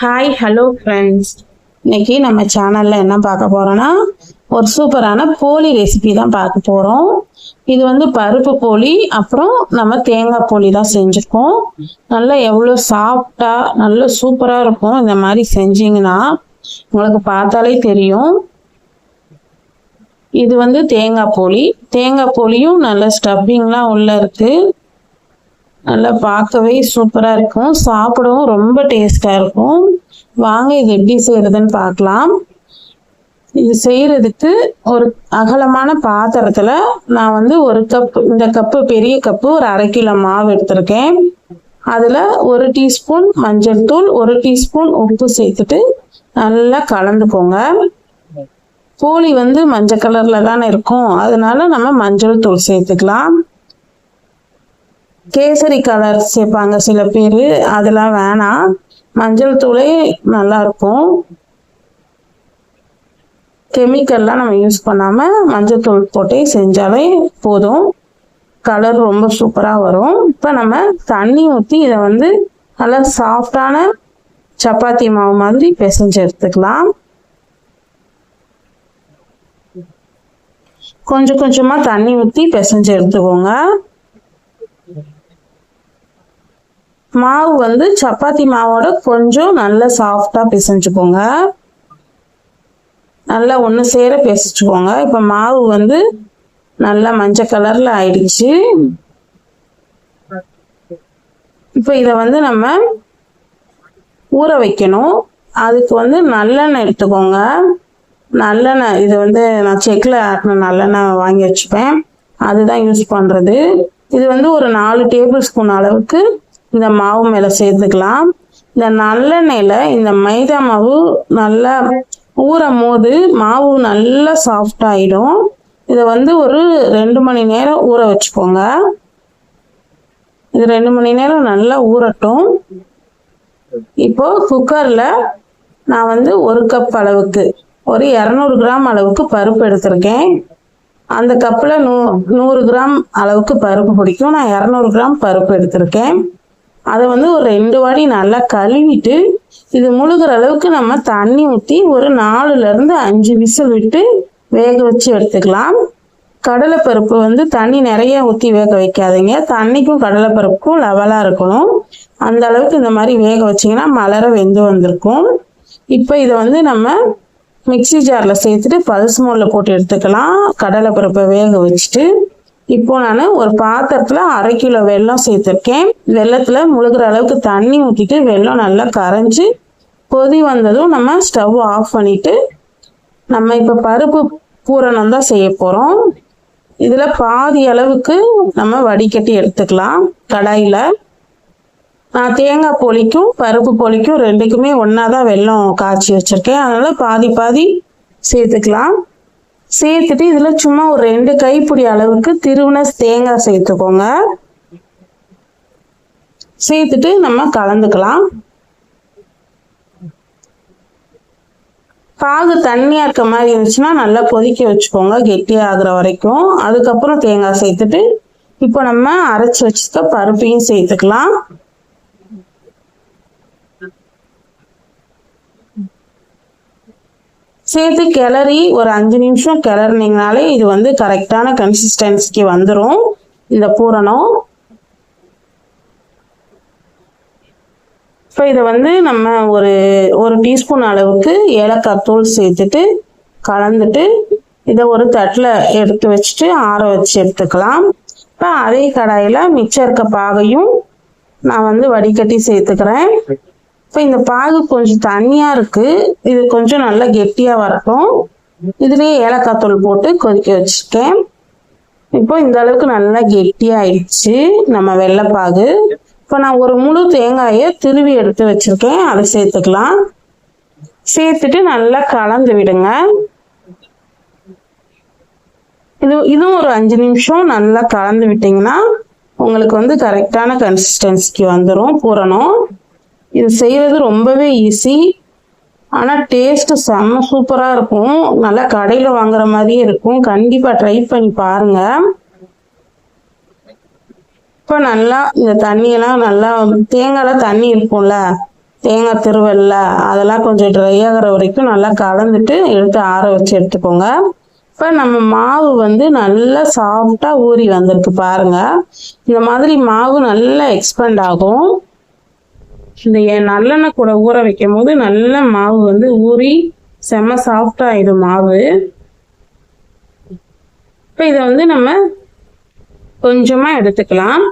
Hi hello friends இன்னைக்கு நம்ம சேனலில் என்ன பார்க்க போகிறோன்னா ஒரு சூப்பரான போலி ரெசிபி தான் பார்க்க போகிறோம் இது வந்து பருப்பு போலி அப்புறம் நம்ம தேங்காய் போலி தான் செஞ்சுருக்கோம். நல்லா எவ்வளோ சாஃப்டாக நல்ல சூப்பராக இருக்கும் இந்த மாதிரி செஞ்சீங்கன்னா உங்களுக்கு பார்த்தாலே தெரியும். இது வந்து தேங்காய் போலி தேங்காய் போலியும் நல்ல ஸ்டப்பிங்லாம் உள்ளே இருக்குது நல்லா பார்க்கவே சூப்பராக இருக்கும். சாப்பிடவும் ரொம்ப டேஸ்ட்டாக இருக்கும். வாங்க இது எப்படி செய்கிறதுன்னு பார்க்கலாம். இது செய்கிறதுக்கு ஒரு அகலமான பாத்திரத்தில் நான் வந்து ஒரு கப் இந்த கப்பு பெரிய கப்பு ஒரு அரை கிலோ மாவு எடுத்திருக்கேன். அதில் ஒரு டீஸ்பூன் மஞ்சள் தூள் ஒரு டீஸ்பூன் உப்பு சேர்த்துட்டு நல்லா கலந்துக்கோங்க. கோழி வந்து மஞ்சள் கலரில் தானே இருக்கும். அதனால நம்ம மஞ்சள் தூள் சேர்த்துக்கலாம். கேசரி கலர் சேர்ப்பாங்க சில பேர். அதெல்லாம் வேணாம் மஞ்சள் தூளே நல்லாயிருக்கும் கெமிக்கல்லாம் நம்ம யூஸ் பண்ணாமல் மஞ்சள் தூள் போட்டே செஞ்சாலே போதும். கலர் ரொம்ப சூப்பராக வரும். இப்போ நம்ம தண்ணி ஊற்றி இதை வந்து நல்லா சாஃப்டான சப்பாத்தி மாவு மாதிரி பிசைஞ்சு எடுத்துக்கலாம். கொஞ்சம் கொஞ்சமாக தண்ணி ஊற்றி பிசைஞ்சு எடுத்துக்கோங்க. மாவு வந்து சப்பாத்தி மாவோட கொஞ்சம் நல்லா சாஃப்டாக பிசைஞ்சுக்கோங்க. நல்லா ஒன்று சேர பிசைச்சுக்கோங்க இப்போ மாவு வந்து நல்லா மஞ்சள் கலரில் ஆயிடுச்சு. இப்போ இதை வந்து நம்ம ஊற வைக்கணும். அதுக்கு வந்து நல்லெண்ணெய் எடுத்துக்கோங்க. நல்லெண்ணெய் இது வந்து நான் செக்கில் ஆட்டின நல்லெண்ணெய் வாங்கி வச்சுப்பேன். அதுதான் யூஸ் பண்ணுறது இது வந்து ஒரு நாலு டேபிள் ஸ்பூன் அளவுக்கு இந்த மாவு மேலே சேர்த்துக்கலாம். இந்த நல்லெண்ணெயில் இந்த மைதா மாவு நல்லா ஊறும் போது மாவு நல்லா சாஃப்ட் ஆகிடும் இதை வந்து ஒரு ரெண்டு மணி நேரம் ஊற வச்சுக்கோங்க. இது ரெண்டு மணி நேரம் நல்லா ஊறட்டும். இப்போ குக்கரில் நான் வந்து ஒரு கப் அளவுக்கு ஒரு இரநூறு கிராம் அளவுக்கு பருப்பு எடுத்திருக்கேன். அந்த கப்பில் நூ நூறு கிராம் அளவுக்கு பருப்பு பிடிக்கும். நான் இரநூறு கிராம் பருப்பு எடுத்திருக்கேன். அதை வந்து ஒரு ரெண்டு வாடி நல்லா கழுவிட்டு இது முழுகிற அளவுக்கு நம்ம தண்ணி ஊற்றி ஒரு நாலுலேருந்து அஞ்சு விசில் விட்டு வேக வச்சு எடுத்துக்கலாம். கடலைப்பருப்பு வந்து தண்ணி நிறைய ஊற்றி வேக வைக்காதீங்க. தண்ணிக்கும் கடலைப்பருப்புக்கும் லெவலாக இருக்கணும். அந்த அளவுக்கு இந்த மாதிரி வேக வச்சிங்கன்னா மலர வெந்து வந்திருக்கும். இப்போ இதை வந்து நம்ம மிக்சி ஜாரில் சேர்த்துட்டு பல்ஸ் மோலில் போட்டு எடுத்துக்கலாம். கடலைப்பருப்பை வேக வச்சுட்டு இப்போ நான் ஒரு பாத்திரத்தில் அரை கிலோ வெல்லம் சேர்த்துருக்கேன். வெள்ளத்தில் முழுகிற அளவுக்கு தண்ணி ஊற்றிட்டு வெல்லம் நல்லா கரைஞ்சி கொதி வந்ததும் நம்ம ஸ்டவ் ஆஃப் பண்ணிவிட்டு நம்ம இப்போ பருப்பு பூரணம் தான் செய்ய போகிறோம் இதில் பாதி அளவுக்கு நம்ம வடிகட்டி எடுத்துக்கலாம் கடாயில். நான் தேங்காய் பொலிக்கும் பருப்பு பொலிக்கும் ரெண்டுக்குமே ஒன்றா தான் வெல்லம் காய்ச்சி வச்சுருக்கேன். அதனால் பாதி பாதி சேர்த்துக்கலாம். சேர்த்துட்டு இதில் சும்மா ஒரு ரெண்டு கைப்பிடி அளவுக்கு திருவுன தேங்காய் சேர்த்துக்கோங்க. சேர்த்துட்டு நம்ம கலந்துக்கலாம். பாகு தண்ணியாக இருக்க மாதிரி இருந்துச்சுன்னா நல்லா கொதிக்க வச்சுக்கோங்க கெட்டியாக ஆகுற வரைக்கும். அதுக்கப்புறம் தேங்காய் சேர்த்துட்டு இப்போ நம்ம அரைச்சி வச்சுக்க பருப்பையும் சேர்த்துக்கலாம். சேர்த்து கிளறி ஒரு அஞ்சு நிமிஷம் கிளறினீங்கனாலே இது வந்து கரெக்டான கன்சிஸ்டன்சிக்கு வந்துடும் இந்த பூரணம். இப்போ இதை வந்து நம்ம ஒரு ஒரு டீஸ்பூன் அளவுக்கு ஏலக்காய் தூள் சேர்த்துட்டு கலந்துட்டு இதை ஒரு தட்டில் எடுத்து வச்சுட்டு ஆற வச்சு எடுத்துக்கலாம். இப்போ அதே கடாயில் மிச்சம் இருக்க பாகையும் நான் வந்து வடிகட்டி சேர்த்துக்கிறேன். இப்போ இந்த பாகு கொஞ்சம் தண்ணியாக இருக்குது இது கொஞ்சம் நல்லா கெட்டியாக வரட்டும். இதுலேயே ஏலக்காய் தூள் போட்டு கொதிக்க வச்சுருக்கேன் இப்போ இந்த அளவுக்கு நல்லா கெட்டியாயிடுச்சு. நம்ம வெள்ளைப்பாகு. இப்போ நான் ஒரு முழு தேங்காயை திருவி எடுத்து வச்சுருக்கேன். அதை சேர்த்துக்கலாம். சேர்த்துட்டு நல்லா கலந்து விடுங்க. இது இதுவும் ஒரு அஞ்சு நிமிஷம் நல்லா கலந்து விட்டிங்கன்னா உங்களுக்கு வந்து கரெக்டான கன்சிஸ்டன்சிக்கு வந்துடும் பூரணும். இது செய்கிறது ரொம்பவே ஈஸி ஆனால் டேஸ்ட்டு செம்ம சூப்பராக இருக்கும். நல்லா கடையில் வாங்குற மாதிரியே இருக்கும். கண்டிப்பாக ட்ரை பண்ணி பாருங்கள் இப்போ நல்லா இந்த தண்ணியெல்லாம் நல்லா தேங்காயில் தண்ணி இருக்கும்ல தேங்காய் திருவல்ல அதெல்லாம் கொஞ்சம் ட்ரை ஆகிற வரைக்கும் நல்லா கலந்துட்டு எடுத்து ஆற வச்சு எடுத்துக்கோங்க. இப்போ நம்ம மாவு வந்து நல்லா சாஃப்டாக ஊறி வந்திருக்கு பாருங்கள் இந்த மாதிரி மாவு நல்லா எக்ஸ்பெண்ட் ஆகும். இந்த நல்லெண்ணெய் கூட ஊற வைக்கும் போது நல்ல மாவு வந்து ஊறி செம்ம சாஃப்டாகிடும் மாவு. இப்போ இதை வந்து நம்ம கொஞ்சமாக எடுத்துக்கலாம்.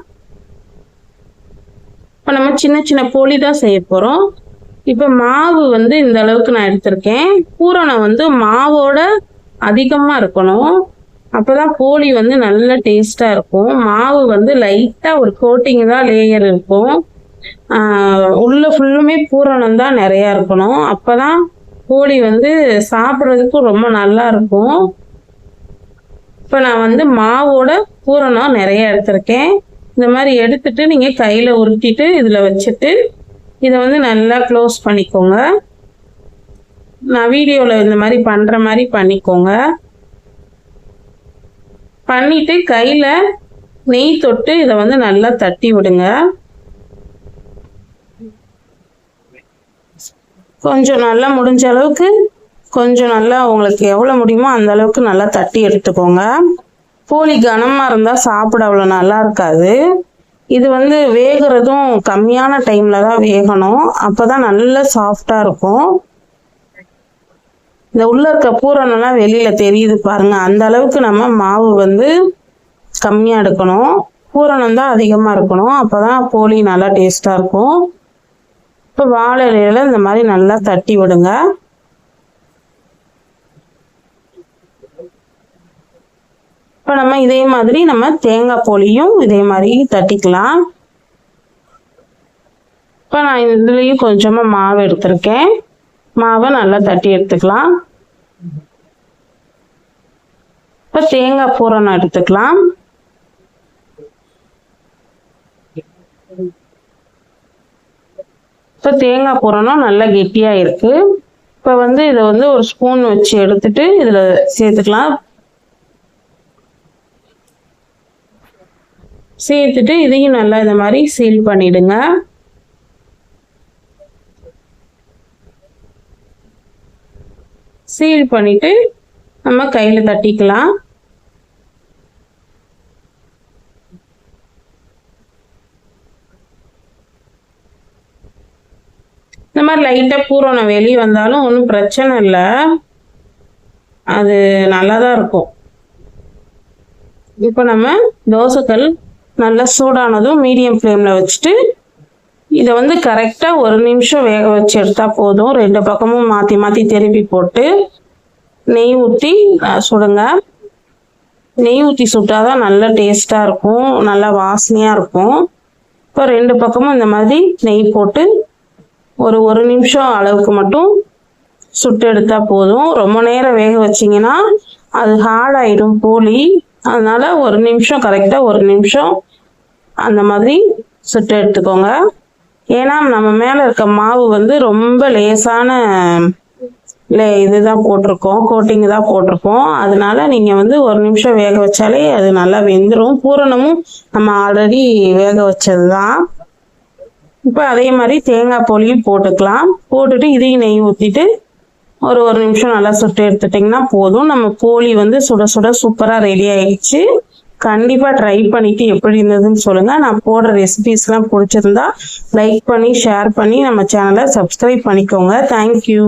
இப்போ நம்ம சின்ன சின்ன போலி தான் செய்ய போகிறோம் இப்போ மாவு வந்து இந்த அளவுக்கு நான் எடுத்திருக்கேன். பூரணம் வந்து மாவோட அதிகமாக இருக்கணும். அப்போ தான் போலி வந்து நல்ல டேஸ்ட்டாக இருக்கும். மாவு வந்து லைட்டாக ஒரு கோட்டிங் தான் லேயர் இருக்கும். உள்ள ஃபுல்லுமே பூரணம் தான் நிறையா இருக்கணும். அப்போ தான் கோழி வந்து சாப்பிட்றதுக்கும் ரொம்ப நல்லா இருக்கும். இப்போ நான் வந்து மாவோட பூரணம் நிறைய எடுத்திருக்கேன். இந்த மாதிரி எடுத்துட்டு நீங்கள் கையில் உருட்டிட்டு இதில் வச்சுட்டு இதை வந்து நல்லா க்ளோஸ் பண்ணிக்கோங்க. நான் வீடியோவில் இந்த மாதிரி பண்ணுற மாதிரி பண்ணிக்கோங்க. பண்ணிவிட்டு கையில் நெய் தொட்டு இதை வந்து நல்லா தட்டி விடுங்க. கொஞ்சம் நல்லா முடிஞ்ச அளவுக்கு கொஞ்சம் நல்லா உங்களுக்கு எவ்வளோ முடியுமோ அந்த அளவுக்கு நல்லா தட்டி எடுத்துக்கோங்க. கோழி கனமாக இருந்தால் சாப்பிட அவ்வளோ நல்லா இருக்காது. இது வந்து வேகிறதும் கம்மியான டைமில் தான் வேகணும். அப்போ தான் நல்லா சாஃப்டாக இருக்கும். இந்த உள்ளே இருக்க பூரணம்லாம் வெளியில் தெரியுது பாருங்கள் அந்த அளவுக்கு நம்ம மாவு வந்து கம்மியாக எடுக்கணும். பூரணம் தான் அதிகமாக இருக்கணும். அப்போ தான் போலி நல்லா டேஸ்ட்டாக இருக்கும். இப்போ வாழை இலையில இந்த மாதிரி நல்லா தட்டி விடுங்க. இப்போ நம்ம இதே மாதிரி நம்ம தேங்காய் போலியும் இதே மாதிரி தட்டிக்கலாம். இப்போ நான் இதுலேயும் கொஞ்சமாக மாவு எடுத்திருக்கேன். மாவை நல்லா தட்டி எடுத்துக்கலாம். இப்போ தேங்காய் பூரணம் எடுத்துக்கலாம். இப்போ தேங்காய் பூரணம் நல்லா கெட்டியாக இருக்குது இப்போ வந்து இதை வந்து ஒரு ஸ்பூன் வச்சு எடுத்துட்டு இதில் சேர்த்துக்கலாம். சேர்த்துட்டு இதையும் நல்லா இந்த மாதிரி சீல் பண்ணிடுங்க. சீல் பண்ணிட்டு நம்ம கையில் தட்டிக்கலாம். மாதிரி லைட்டாக பூரணம். வெளியே வந்தாலும் ஒன்றும் பிரச்சனை இல்லை. அது நல்லா தான் இருக்கும். இப்போ நம்ம தோசைக்கல் நல்லா சூடானதும் மீடியம் ஃப்ளேமில் வச்சுட்டு இதை வந்து கரெக்டாக ஒரு நிமிஷம் வேக வச்சு எடுத்தால் போதும். ரெண்டு பக்கமும் மாற்றி மாற்றி திருப்பி போட்டு நெய் ஊற்றி சுடுங்க. நெய் ஊற்றி சுட்டால் தான் நல்ல டேஸ்ட்டாக இருக்கும். நல்லா வாசனையாக இருக்கும். இப்போ ரெண்டு பக்கமும் இந்த மாதிரி நெய் போட்டு ஒரு ஒரு நிமிஷம் அளவுக்கு மட்டும் சுட்டு எடுத்தால் போதும். ரொம்ப நேரம் வேக வச்சிங்கன்னா அது ஹார்ட் ஆகிடும் போலி அதனால் ஒரு நிமிஷம் கரெக்டாக ஒரு நிமிஷம் அந்த மாதிரி சுட்டு எடுத்துக்கோங்க. ஏன்னா நம்ம மேலே இருக்க மாவு வந்து ரொம்ப லேசான லே இதுதான் போட்டிருக்கோம் கோட்டிங் தான் போட்டிருக்கோம். அதனால நீங்கள் வந்து ஒரு நிமிஷம் வேக வச்சாலே அது நல்லா வெந்துடும் பூரணமும் நம்ம ஆல்ரெடி வேக வச்சது தான் இப்போ அதே மாதிரி தேங்காய் போலியும் போட்டுக்கலாம். போட்டுட்டு இதையும் நெய் ஊற்றிட்டு ஒரு ஒரு நிமிஷம் நல்லா சுட்டு எடுத்துட்டிங்கன்னா போதும். நம்ம போலி வந்து சுட சுட சூப்பராக ரெடி ஆயிடுச்சு. கண்டிப்பாக ட்ரை பண்ணிவிட்டு எப்படி இருந்ததுன்னு சொல்லுங்கள் நான் போடுற ரெசிபீஸ்லாம் பிடிச்சிருந்தா லைக் பண்ணி ஷேர் பண்ணி நம்ம சேனலை சப்ஸ்கிரைப் பண்ணிக்கோங்க. தேங்க்யூ